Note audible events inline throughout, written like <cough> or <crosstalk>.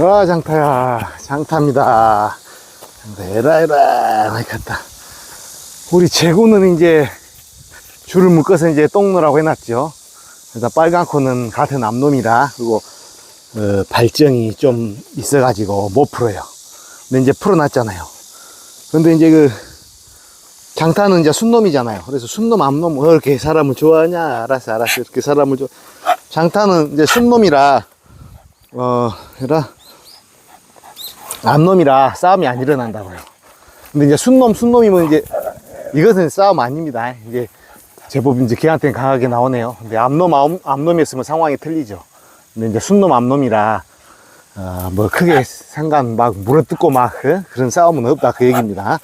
아, 장타야. 장타입니다. 장타, 에라, 에라. 많이 갔다. 우리 제구는 이제 줄을 묶어서 이제 똥누라고 해놨죠. 그래서 빨간 코는 같은 암놈이라, 그리고, 어, 발정이 좀 있어가지고 못 풀어요. 근데 이제 풀어놨잖아요. 근데 이제 그, 장타는 이제 순놈이잖아요. 그래서 순놈, 암놈, 어, 이렇게 사람을 좋아하냐? 알았어, 알았어. 이렇게 사람을 좋아. 장타는 이제 순놈이라, 어, 해라. 암놈이라 싸움이 안 일어난다고요. 근데 이제 순놈, 순놈이면 이제 이것은 싸움 아닙니다. 이제 제법 이제 걔한테는 강하게 나오네요. 근데 암놈, 암, 암놈이었으면 상황이 틀리죠. 근데 이제 순놈, 암놈이라 어, 뭐 크게 상관 막 물어뜯고 막 어? 그런 싸움은 없다 그 얘기입니다.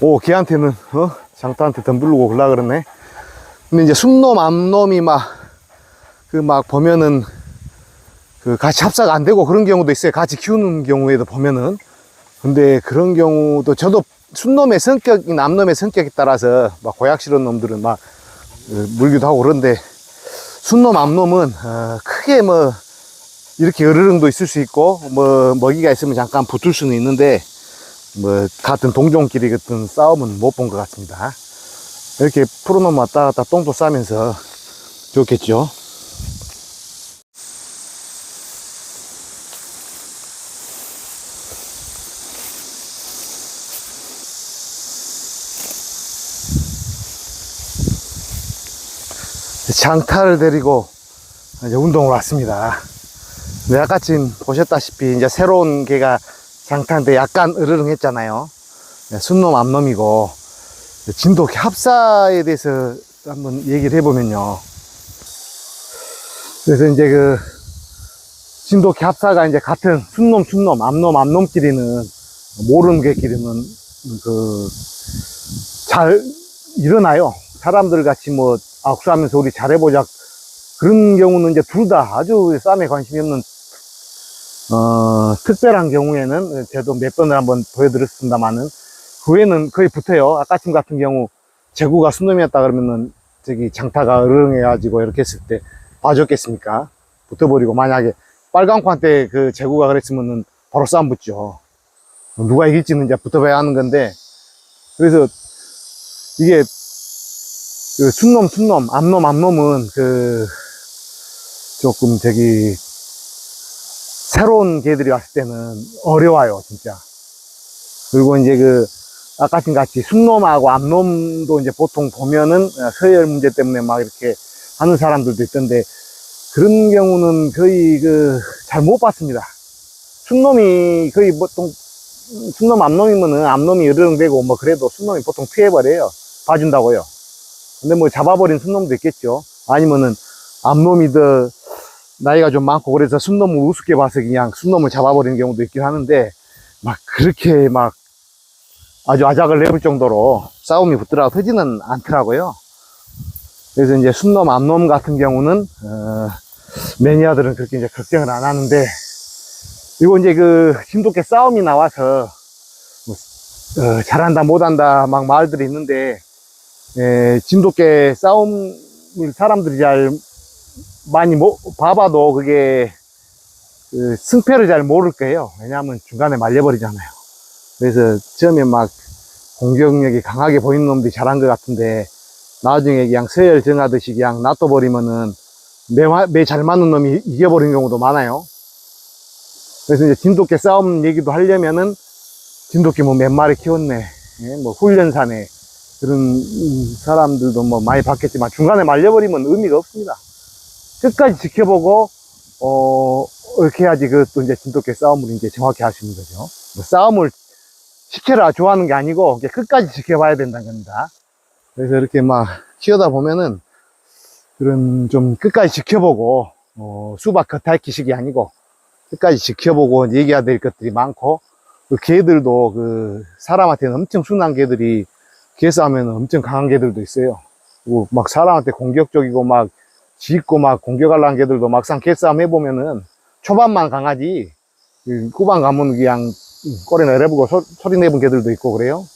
오, 걔한테는 어? 장타한테 덤불르고 그러려 그러네. 근데 이제 순놈, 암놈이 막 그막 보면은 그 같이 합사가 안 되고 그런 경우도 있어요. 같이 키우는 경우에도 보면은. 근데 그런 경우도 저도 순놈의 성격, 남놈의 성격에 따라서 막 고약 싫은 놈들은 막 어, 물기도 하고 그런데 순놈, 암놈은 어, 크게 뭐 이렇게 으르릉도 있을 수 있고 뭐 먹이가 있으면 잠깐 붙을 수는 있는데 뭐 같은 동종끼리 같은 싸움은 못 본 것 같습니다. 이렇게 풀어놓으면 왔다 갔다 똥도 싸면서 좋겠죠. 장타를 데리고 이제 운동을 왔습니다. 네, 아까 지금 보셨다시피 이제 새로운 개가 장타인데 약간 으르릉 했잖아요. 네, 순놈 암놈이고 진도 합사에 대해서 한번 얘기를 해보면요. 그래서 이제 그 진도 합사가 이제 같은 순놈 순놈 암놈 암놈끼리는 모르는 개끼리는 그 잘 일어나요. 사람들 같이 뭐 악수하면서 우리 잘해보자 그런 경우는 이제 둘 다 아주 싸움에 관심이 없는 어, 특별한 경우에는 저도 몇 번을 한번 보여드렸습니다만은 그 후에는 거의 붙어요. 아까쯤 같은 경우 제구가 순놈이었다 그러면은 저기 장타가 으르렁해가지고 이렇게 했을 때 봐줬겠습니까? 붙어버리고 만약에 빨강코한테 그 제구가 그랬으면은 바로 싸움 붙죠. 누가 이길지는 이제 붙어봐야 하는 건데 그래서 이게 그 순놈 순놈 암놈 암놈은 그 조금 저기 새로운 개들이 왔을 때는 어려워요 진짜. 그리고 이제 그 아까 같이 순놈하고 암놈도 이제 보통 보면은 서열 문제 때문에 막 이렇게 하는 사람들도 있던데 그런 경우는 거의 그 잘 못 봤습니다. 순놈이 거의 보통 순놈 암놈이면은 암놈이 으르렁대고 뭐 그래도 순놈이 보통 피해버려요. 봐준다고요 근데 뭐 잡아버린 순놈도 있겠죠. 아니면은 암놈이 더 나이가 좀 많고 그래서 순놈을 우습게 봐서 그냥 순놈을 잡아버리는 경우도 있긴 하는데 막 그렇게 막 아주 아작을 내볼 정도로 싸움이 붙더라도 하지는 않더라고요. 그래서 이제 순놈, 암놈 같은 경우는 어, 매니아들은 그렇게 이제 걱정을 안 하는데 그리고 이제 그 힘돋게 싸움이 나와서 뭐, 어, 잘한다 못한다 막 말들이 있는데 예, 진돗개 싸움을 사람들이 잘 많이 모, 봐봐도 그게 그 승패를 잘 모를 거예요. 왜냐하면 중간에 말려버리잖아요. 그래서 처음에 막 공격력이 강하게 보이는 놈들이 잘한 것 같은데 나중에 그냥 서열 정하듯이 그냥 놔둬버리면은 매잘 맞는 놈이 이겨버리는 경우도 많아요. 그래서 이제 진돗개 싸움 얘기도 하려면은 진돗개 뭐 몇 마리 키웠네. 예, 뭐 훈련사네. 그런 사람들도 뭐 많이 봤겠지만 중간에 말려버리면 의미가 없습니다. 끝까지 지켜보고 어 이렇게 해야지 그또 이제 진돗개 싸움을 이제 정확히 할 수 있는 거죠. 뭐 싸움을 시켜라 좋아하는 게 아니고 끝까지 지켜봐야 된다는 겁니다. 그래서 이렇게 막 키우다 보면은 그런 좀 끝까지 지켜보고 어, 수박 겉핥기식이 아니고 끝까지 지켜보고 얘기해야 될 것들이 많고 그 개들도 그 사람한테는 엄청 순한 개들이 개싸움에는 엄청 강한 개들도 있어요. 막 사람한테 공격적이고 막 짖고 막 공격하려는 개들도 막상 개싸움 해보면은 초반만 강하지 그 후반 가면 그냥 꼬리 내려보고 소, 소리 내본 개들도 있고 그래요.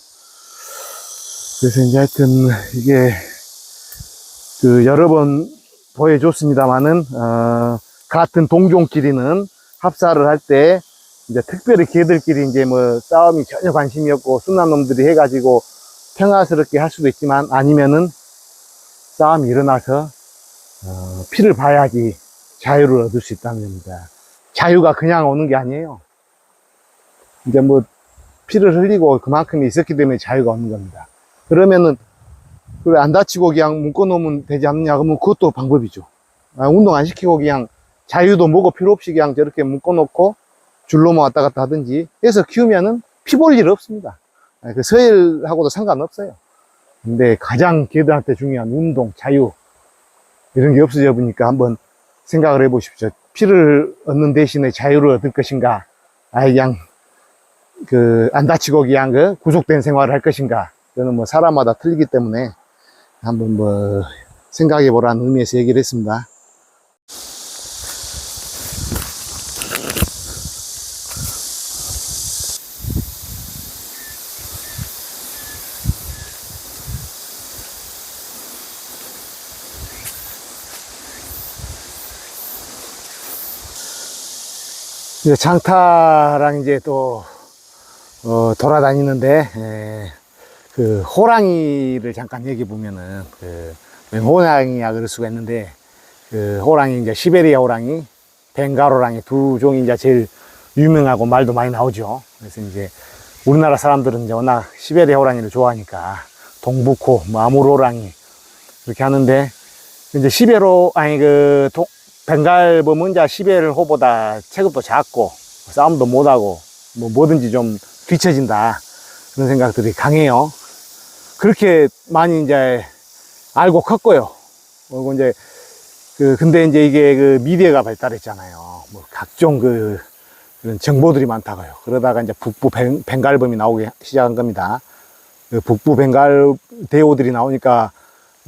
그래서 이제 하여튼 이게 그 여러 번 보여줬습니다만은 어, 같은 동종끼리는 합사를 할 때 이제 특별히 개들끼리 이제 뭐 싸움이 전혀 관심이 없고 순한 놈들이 해가지고 평화스럽게 할 수도 있지만 아니면은 싸움이 일어나서 어, 피를 봐야지 자유를 얻을 수 있다는 겁니다. 자유가 그냥 오는 게 아니에요. 이제 뭐 피를 흘리고 그만큼 있었기 때문에 자유가 오는 겁니다. 그러면은 그래 안 다치고 그냥 묶어놓으면 되지 않느냐 그러면 그것도 방법이죠. 아, 운동 안 시키고 그냥 자유도 뭐고 필요 없이 그냥 저렇게 묶어놓고 줄로 만 왔다 갔다 하든지 해서 키우면은 피 볼 일 없습니다. 아, 그 서열하고도 상관없어요. 근데 가장 개들한테 중요한 운동, 자유 이런 게 없어져 보니까 한번 생각을 해보십시오. 피를 얻는 대신에 자유를 얻을 것인가? 아 그냥 그안 다치고 그냥 그 구속된 생활을 할 것인가? 그거는 뭐 사람마다 틀리기 때문에 한번 뭐 생각해 보라는 의미에서 얘기를 했습니다. 이제 장타랑 이제 또, 어, 돌아다니는데, 에, 그, 호랑이를 잠깐 얘기해 보면은, 그, 웬 호랑이야 그럴 수가 있는데, 그, 호랑이 이제 시베리아 호랑이, 벵갈 호랑이 두 종이 이제 제일 유명하고 말도 많이 나오죠. 그래서 이제 우리나라 사람들은 이제 워낙 시베리아 호랑이를 좋아하니까, 동북호, 뭐 아무르 호랑이, 그렇게 하는데, 이제 시베로, 아니 그, 동, 벵갈 범은 이제 시베르호보다 체급도 작고 싸움도 못하고 뭐 뭐든지 좀 뒤처진다 그런 생각들이 강해요. 그렇게 많이 이제 알고 컸고요. 그리고 이제 그 근데 이제 이게 그 미디어가 발달했잖아요. 뭐 각종 그 그런 정보들이 많다고요. 그러다가 이제 북부 벵, 벵갈범이 나오기 시작한 겁니다. 그 북부 벵갈 대오들이 나오니까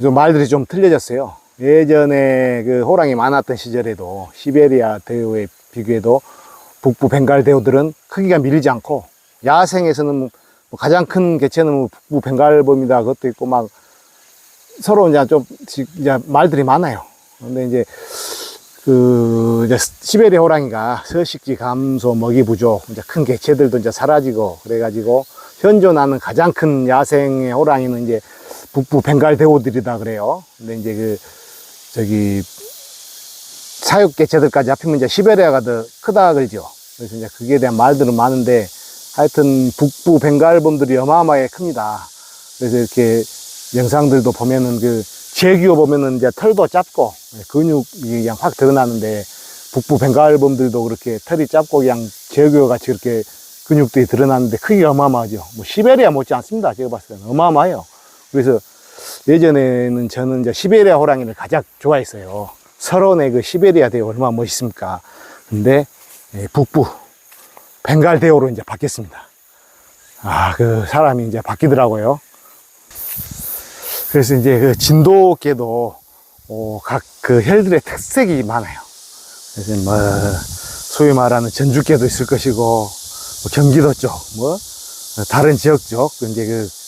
좀 말들이 좀 틀려졌어요. 예전에 그 호랑이 많았던 시절에도 시베리아 대우에 비교해도 북부 벵갈 대우들은 크기가 밀리지 않고 야생에서는 뭐 가장 큰 개체는 뭐 북부 벵갈범이다 그것도 있고 막 서로 이제 좀 이제 말들이 많아요. 근데 이제 그 이제 시베리아 호랑이가 서식지 감소, 먹이 부족, 이제 큰 개체들도 이제 사라지고 그래가지고 현존하는 가장 큰 야생의 호랑이는 이제 북부 벵갈 대우들이다 그래요. 근데 이제 그 저기 사육 개체들까지 합히면 이제 시베리아가 더 크다 그러죠. 그래서 이제 그게 대한 말들은 많은데 하여튼 북부 벵갈범들이 어마어마하게 큽니다. 그래서 이렇게 영상들도 보면은 그 제규어 보면은 이제 털도 짧고 근육이 그냥 확 드러나는데 북부 벵갈범들도 그렇게 털이 짧고 그냥 제규어 같이 그렇게 근육들이 드러나는데 크기가 어마어마하죠. 뭐 시베리아 못지 않습니다. 제가 봤을 때는 어마어마해요. 그래서 예전에는 저는 이제 시베리아 호랑이를 가장 좋아했어요. 설원의 그 시베리아 대우 얼마나 멋있습니까? 근데 예, 북부 벵갈 대우로 이제 바뀌었습니다. 아, 그 사람이 이제 바뀌더라고요. 그래서 이제 그 진돗개도 어, 각그 혈들의 특색이 많아요. 그래서 뭐 소위 말하는 전주개도 있을 것이고 뭐 경기도 쪽, 뭐 다른 지역 쪽 이제 그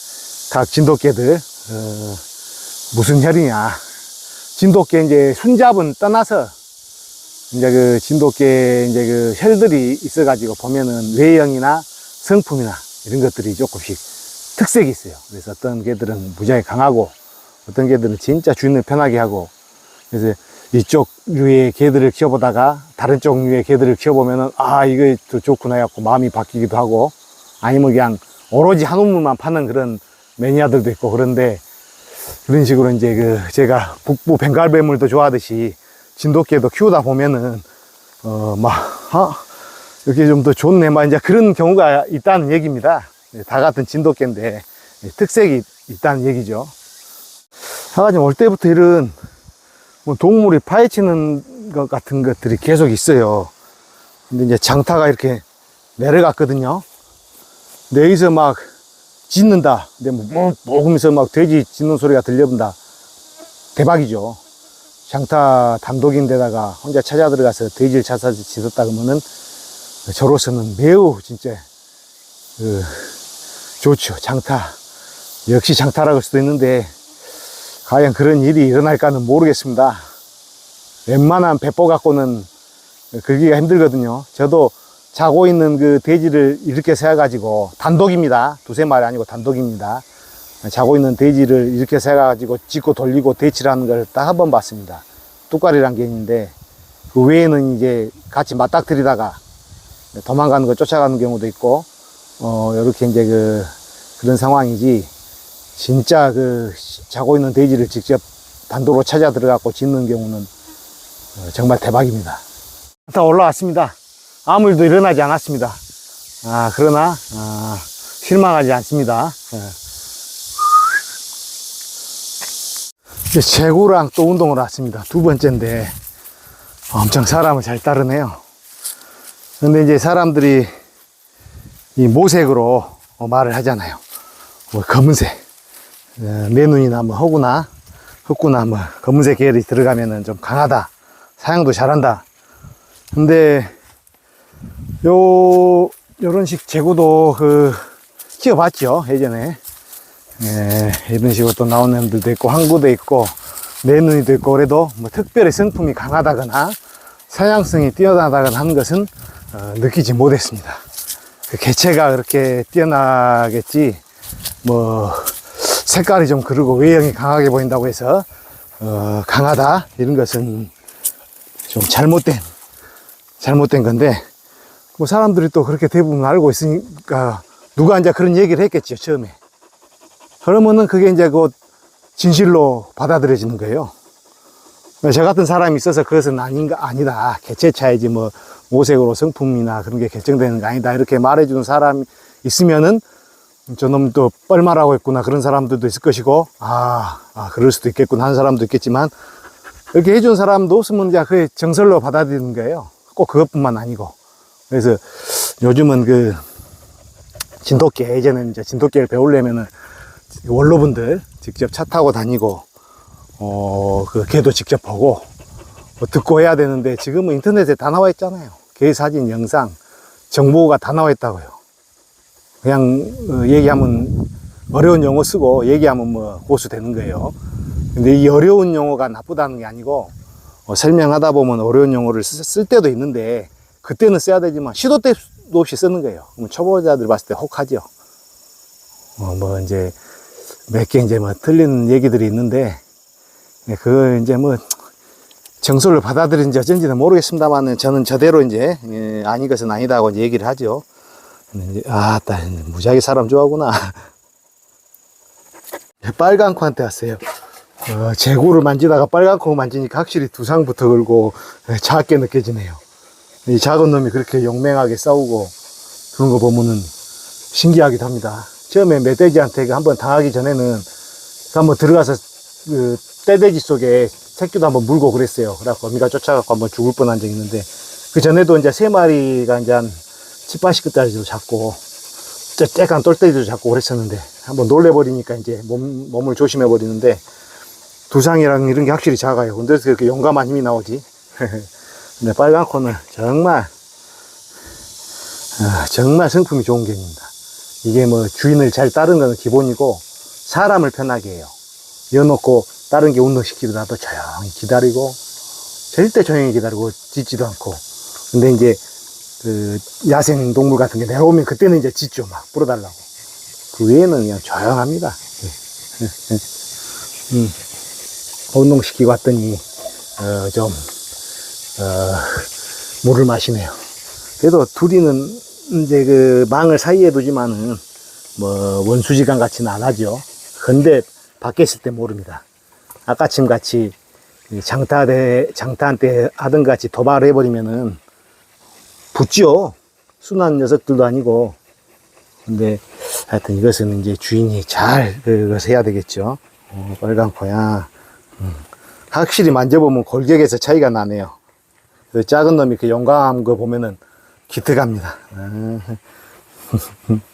각 진돗개들 어, 무슨 혈이냐. 진돗개 이제 순잡은 떠나서 이제 그 진돗개 이제 그 혈들이 있어가지고 보면은 외형이나 성품이나 이런 것들이 조금씩 특색이 있어요. 그래서 어떤 개들은 무지하게 강하고 어떤 개들은 진짜 주인을 편하게 하고 그래서 이쪽 류의 개들을 키워보다가 다른 쪽 류의 개들을 키워보면은 아 이거 더 좋구나 해갖고 마음이 바뀌기도 하고 아니면 그냥 오로지 한 우물만 파는 그런 매니아들도 있고 그런데 그런 식으로 이제 그 제가 북부 벵갈 뱀물도 좋아하듯이 진돗개도 키우다 보면은 어막 아, 이렇게 좀 더 좋네 막 이제 그런 경우가 있다는 얘기입니다. 네, 다 같은 진돗개인데 네, 특색이 있다는 얘기죠. 하가지 올 때부터 이런 뭐 동물이 파헤치는 것 같은 것들이 계속 있어요. 근데 이제 장타가 이렇게 내려갔거든요. 근데 여기서 막 짖는다. 근데 뭐, 먹으면서 막 돼지 짖는 소리가 들려본다. 대박이죠. 장타 단독인데다가 혼자 찾아 들어가서 돼지를 찾아서 짖었다 그러면은 저로서는 매우 진짜 그 좋죠. 장타. 역시 장타라고 할 수도 있는데 과연 그런 일이 일어날까는 모르겠습니다. 웬만한 배포 갖고는 긁기가 힘들거든요. 저도 자고 있는 그 돼지를 이렇게 세가지고 단독입니다. 두세 마리 아니고 단독입니다. 자고 있는 돼지를 이렇게 세가지고 짚고 돌리고 대치라는 걸 딱 한 번 봤습니다. 뚜까리란 게 있는데 그 외에는 이제 같이 맞닥뜨리다가 도망가는 거 쫓아가는 경우도 있고 어 이렇게 이제 그 그런 상황이지 진짜 그 자고 있는 돼지를 직접 단독으로 찾아 들어가고 짓는 경우는 어, 정말 대박입니다. 다 올라왔습니다. 아무 일도 일어나지 않았습니다. 아 그러나 아, 실망하지 않습니다. 예. 재구랑 또 운동을 왔습니다. 두 번째인데 엄청 사람을 잘 따르네요. 근데 이제 사람들이 이 모색으로 어, 말을 하잖아요. 뭐 검은색, 어, 내 눈이나 뭐 허구나 흑구나 뭐 검은색 계열이 들어가면은 좀 강하다. 사냥도 잘한다. 근데 요 요런 식 재구도 그 키워봤죠 예전에. 예, 이런 식으로 또 나오는 애들도 있고 항구도 있고 내 눈이도 있고 그래도 뭐 특별히 성품이 강하다거나 사냥성이 뛰어나다거나 하는 것은 어, 느끼지 못했습니다. 그 개체가 그렇게 뛰어나겠지 뭐 색깔이 좀 그르고 외형이 강하게 보인다고 해서 어, 강하다 이런 것은 좀 잘못된 잘못된 건데 뭐 사람들이 또 그렇게 대부분 알고 있으니까 누가 이제 그런 얘기를 했겠죠 처음에 그러면은 그게 이제 그 진실로 받아들여지는 거예요. 저 같은 사람이 있어서 그것은 아닌가, 아니다. 개체 차이지 뭐, 모색으로 성품이나 그런 게 결정되는 거 아니다. 이렇게 말해주는 사람이 있으면은 저놈 또 뻘말하고 있구나. 그런 사람들도 있을 것이고, 아, 아, 그럴 수도 있겠구나. 하는 사람도 있겠지만, 이렇게 해준 사람도 없으면 이제 그게 정설로 받아들이는 거예요. 꼭 그것뿐만 아니고. 그래서 요즘은 그, 진돗개, 예전에는 이제 진돗개를 배우려면은 원로분들 직접 차 타고 다니고 어, 그 개도 직접 보고 뭐 듣고 해야 되는데 지금은 인터넷에 다 나와 있잖아요. 개 사진, 영상, 정보가 다 나와 있다고요. 그냥 어, 얘기하면 어려운 용어 쓰고 얘기하면 뭐 고수 되는 거예요. 근데 이 어려운 용어가 나쁘다는 게 아니고 어, 설명하다 보면 어려운 용어를 쓰- 쓸 때도 있는데 그때는 써야 되지만 시도 때도 없이 쓰는 거예요. 그럼 초보자들 봤을 때 혹하죠. 어, 뭐 이제 몇 개 이제 뭐 틀린 얘기들이 있는데 예, 그거 이제 뭐 정설을 받아들인지 어쩐지는 모르겠습니다만은 저는 저대로 이제 예, 아닌 것은 아니다고 이제 얘기를 하죠. 아따 무지하게 사람 좋아하구나. <laughs> 빨간 코한테 왔어요. 어, 재고를 만지다가 빨간 코 만지니까 확실히 두상부터 걸고 예, 작게 느껴지네요. 이 작은 놈이 그렇게 용맹하게 싸우고 그런 거 보면은 신기하기도 합니다. 처음에 멧돼지한테 그 한번 당하기 전에는 그 한번 들어가서 그 떼돼지 속에 새끼도 한번 물고 그랬어요. 그래갖고 어미가 쫓아갖고 한번 죽을 뻔한 적이 있는데 그 전에도 이제 세 마리가 이제 한 10, 80끝짜리도 잡고 쬐깐 똘떼기도 잡고 그랬었는데 한번 놀래버리니까 이제 몸, 몸을 조심해버리는데 두상이랑 이런 게 확실히 작아요. 근데 그렇게 용감한 힘이 나오지. <laughs> 근데 빨간 코는 정말 아, 정말 성품이 좋은 개입니다. 이게 뭐 주인을 잘 따르는 건 기본이고 사람을 편하게 해요. 여놓고 다른 게 운동시키더라도 조용히 기다리고 절대 조용히 기다리고 짖지도 않고 근데 이제 그 야생 동물 같은 게 내려오면 그때는 이제 짖죠 막 불어달라고 그 외에는 그냥 조용합니다 예. 예, 예. 음. 운동시키고 왔더니 어, 좀 어, 물을 마시네요 그래도 둘이는 이제 그 망을 사이에 두지만은 뭐 원수지간 같이는 안 하죠. 근데 밖에 있을 때 모릅니다. 아까쯤 같이 이 장타 대 장타한 때 하던 같이 도발을 해버리면은 붙죠. 순한 녀석들도 아니고. 근데 하여튼 이것은 이제 주인이 잘 그것을 해야 되겠죠. 어, 빨간 코야. 음. 확실히 만져보면 골격에서 차이가 나네요. 그 작은 놈이 그 용감한 거 보면은 기특합니다. 아. <laughs>